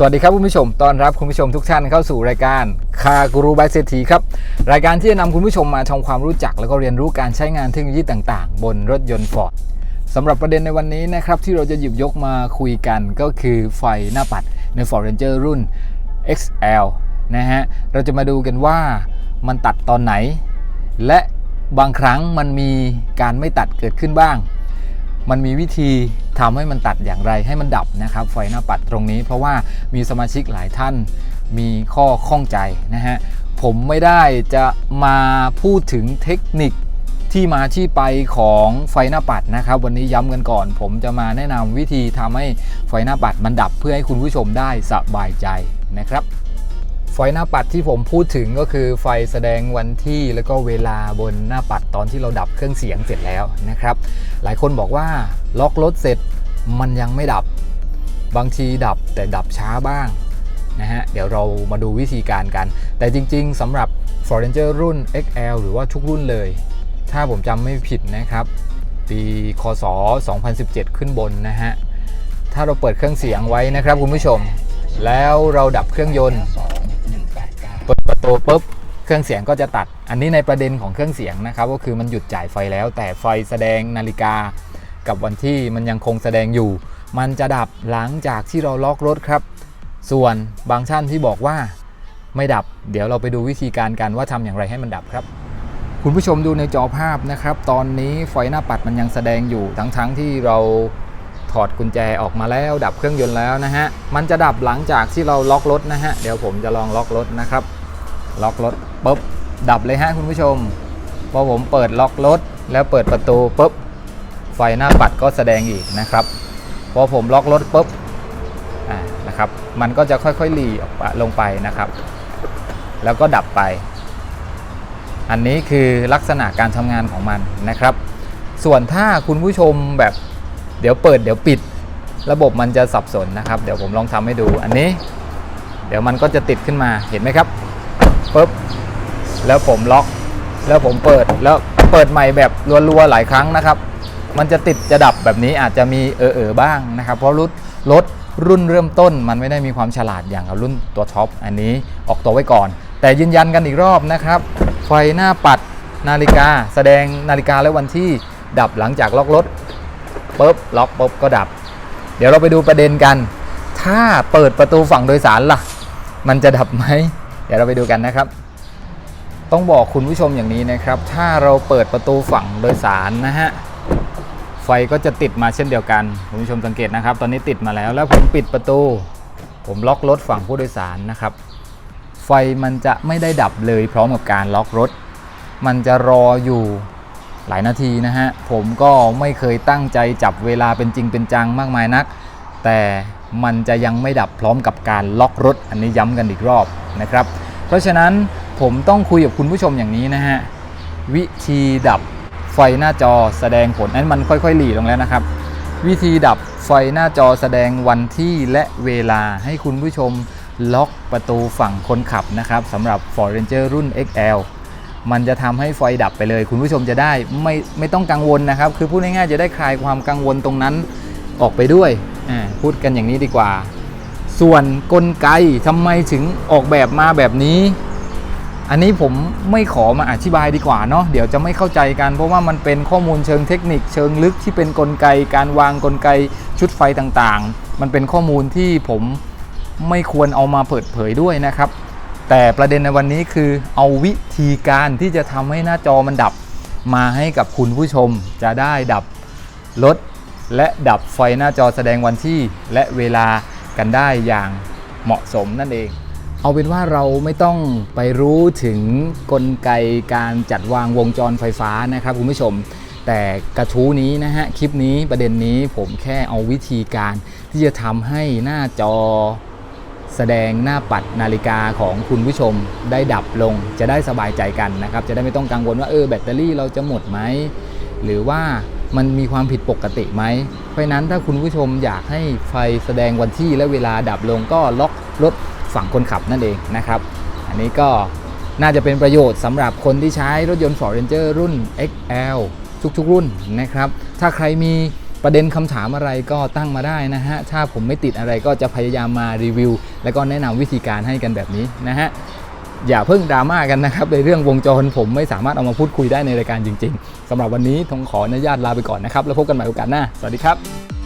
สวัสดีครับคุณผู้ชมต้อนรับคุณผู้ชมทุกท่านเข้าสู่รายการคากูรูบายเศรษฐีครับ รายการที่จะนำคุณผู้ชมมาทำความรู้จัก แล้วก็เรียนรู้การใช้งานเทคโนโลยีต่างๆ บนรถยนต์ฟอร์ดสำหรับประเด็นในวันนี้นะครับที่เราจะหยิบยกมาคุยกันก็คือไฟหน้าปัดใน Ford Ranger รุ่น XL นะฮะ เราจะมาดูกันว่ามันตัดตอนไหน และบางครั้งมันมีการไม่ตัดเกิดขึ้นบ้าง มันมีวิธี ทำให้มันตัดอย่างไรให้มันดับนะครับ ไฟหน้าปัดตรงนี้ เพราะว่ามีสมาชิกหลายท่านมีข้อข้องใจนะฮะผมไม่ได้จะมาพูดถึงเทคนิคที่มาที่ไปของไฟหน้าปัดนะครับ วันนี้ย้ำกันก่อน ผมจะมาแนะนำวิธีทำให้ไฟหน้าปัดมันดับเพื่อให้คุณผู้ชมได้สบายใจนะครับไฟหน้าปัดที่ผมพูดถึงก็คือไฟแสดงวันที่แล้วก็เวลาบนหน้าปัดตอนที่เราดับเครื่องเสียงเสร็จแล้วนะครับ หลายคนบอกว่าล็อกรถเสร็จ มันยังไม่ดับ บางทีดับแต่ดับช้าบ้างนะฮะ เดี๋ยวเรามาดูวิธีการกัน แต่จริงๆสำหรับ f o r e n g e r รุ่น XL หรือว่าทุกรุ่นเลย ถ้าผมจำไม่ผิดนะครับ ปีคศ 2017 ขึ้นบนนะฮะ ถ้าเราเปิดเครื่องเสียงไว้นะครับคุณผู้ชม แล้วเราดับเครื่องยนต์เปิดประตูปุ๊บเครื่องเสียงก็จะตัด อันนี้ในประเด็นของเครื่องเสียงนะครับ ก็คือมันหยุดจ่ายไฟแล้ว แต่ไฟแสดงนาฬิกา กับวันที่มันยังคงแสดงอยู่ มันจะดับหลังจากที่เราล็อกรถครับ ส่วนบางท่านที่บอกว่าไม่ดับ เดี๋ยวเราไปดูวิธีการกันว่าทำอย่างไรให้มันดับครับ คุณผู้ชมดูในจอภาพนะครับ ตอนนี้ไฟหน้าปัดมันยังแสดงอยู่ทั้งๆทที่เราถอดกุญแจออกมาแล้ว ดับเครื่องยนต์แล้วนะฮะ มันจะดับหลังจากที่เราล็อกรถนะฮะ เดี๋ยวผมจะลองล็อกรถนะครับ ล็อกรถปุ๊บ ดับเลยฮะคุณผู้ชม พอผมเปิดล็อกรถแล้วเปิดประตูปุ๊บ ไฟหน้าปัดก็แสดงอีกนะครับ พอผมล็อกรถปุ๊บนะครับ มันก็จะค่อยๆหลีออกลงไปนะครับ แล้วก็ดับไป อันนี้คือลักษณะการทำงานของมันนะครับ ส่วนถ้าคุณผู้ชมแบบเดี๋ยวเปิดเดี๋ยวปิด ระบบมันจะสับสนนะครับ เดี๋ยวผมลองทำให้ดู อันนี้ เดี๋ยวมันก็จะติดขึ้นมาเห็นไหมครับปุ๊บแล้วผมล็อก แล้วผมเปิดแล้วเปิดใหม่แบบรัวๆหลายครั้งนะครับ มันจะติดจะดับแบบนี้อาจจะมีเออเออบ้างนะครับ เพราะรถรถรุ่นเริ่มต้นมันไม่ได้มีความฉลาดอย่างกับรุ่นตัวท็อปอันนี้ออกตัวไว้ก่อน แต่ยืนยันกันอีกรอบนะครับ ไฟหน้าปัดนาฬิกา แสดงนาฬิกาและวันที่ดับหลังจากล็อกรถปุ๊บล็อกปุ๊บก็ดับ เดี๋ยวเราไปดูประเด็นกัน ถ้าเปิดประตูฝั่งโดยสารล่ะ มันจะดับไหมเดี๋ยวเราไปดูกันนะครับ ต้องบอกคุณผู้ชมอย่างนี้นะครับ ถ้าเราเปิดประตูฝั่งโดยสารนะฮะ ไฟก็จะติดมาเช่นเดียวกันคุณผู้ชมสังเกตนะครับ ตอนนี้ติดมาแล้ว แล้วผมปิดประตู ผมล็อกรถฝั่งผู้โดยสารนะครับ ไฟมันจะไม่ได้ดับเลยพร้อมกับการล็อกรถ มันจะรออยู่หลายนาทีนะฮะ ผมก็ไม่เคยตั้งใจจับเวลาเป็นจริงเป็นจังมากมายนัก แต่มันจะยังไม่ดับพร้อมกับการล็อกรถ อันนี้ย้ำกันอีกรอบนะครับ เพราะฉะนั้นผมต้องคุยกับคุณผู้ชมอย่างนี้นะฮะ วิธีดับ ไฟหน้าจอแสดงผลนั้นมันค่อยๆ หลีลงแล้วนะครับ วิธีดับไฟหน้าจอแสดงวันที่และเวลาให้คุณผู้ชมล็อกประตูฝั่งคนขับนะครับสำหรับ Ford Ranger รุ่น XL มันจะทำให้ไฟดับไปเลย คุณผู้ชมจะได้ไม่ไม่ต้องกังวลนะครับ คือพูดง่ายๆจะได้คลายความกังวลตรงนั้นออกไปด้วยพูดกันอย่างนี้ดีกว่า ส่วนกลไกทำไมถึงออกแบบมาแบบนี้ อันนี้ผมไม่ขอมาอธิบายดีกว่าเนาะเดี๋ยวจะไม่เข้าใจกันเพราะว่ามันเป็นข้อมูลเชิงเทคนิคเชิงลึกที่เป็นนกลไกการวางกลไกชุดไฟต่างๆ มันเป็นข้อมูลที่ผมไม่ควรเอามาเปิดเผยด้วยนะครับ แต่ประเด็นในวันนี้คือเอาวิธีการที่จะทำให้หน้าจอมันดับมาให้กับคุณผู้ชมจะได้ดับรถและดับไฟหน้าจอแสดงวันที่และเวลากันได้อย่างเหมาะสมนั่นเอง เอาเป็นว่าเราไม่ต้องไปรู้ถึงกลไกการจัดวางวงจรไฟฟ้านะครับคุณผู้ชม แต่กระทู้นี้นะฮะคลิปนี้ประเด็นนี้ผมแค่เอาวิธีการที่จะทำให้หน้าจอแสดงหน้าปัดนาฬิกาของคุณผู้ชมได้ดับลงจะได้สบายใจกันนะครับ จะได้ไม่ต้องกังวลว่าเออแบตเตอรี่เราจะหมดไหมหรือว่ามันมีความผิดปกติไหม เพราะนั้นถ้าคุณผู้ชมอยากให้ไฟแสดงวันที่และเวลาดับลงก็ล็อกรถ ฝั่งคนขับนั่นเองนะครับ อันนี้ก็น่าจะเป็นประโยชน์สำหรับคนที่ใช้รถยนต์ Ford Ranger รุ่น XL ทุกๆ รุ่นนะครับ ถ้าใครมีประเด็นคำถามอะไรก็ตั้งมาได้นะฮะ ถ้าผมไม่ติดอะไรก็จะพยายามมารีวิว แล้วก็แนะนำวิธีการให้กันแบบนี้นะฮะ อย่าเพิ่งดราม่ากันนะครับ ในเรื่องวงจรผมไม่สามารถเอามาพูดคุยได้ในรายการจริง ๆสำหรับวันนี้ทงขออนุญาตลาไปก่อนนะครับ แล้วพบกันใหม่โอกาสหน้า สวัสดีครับ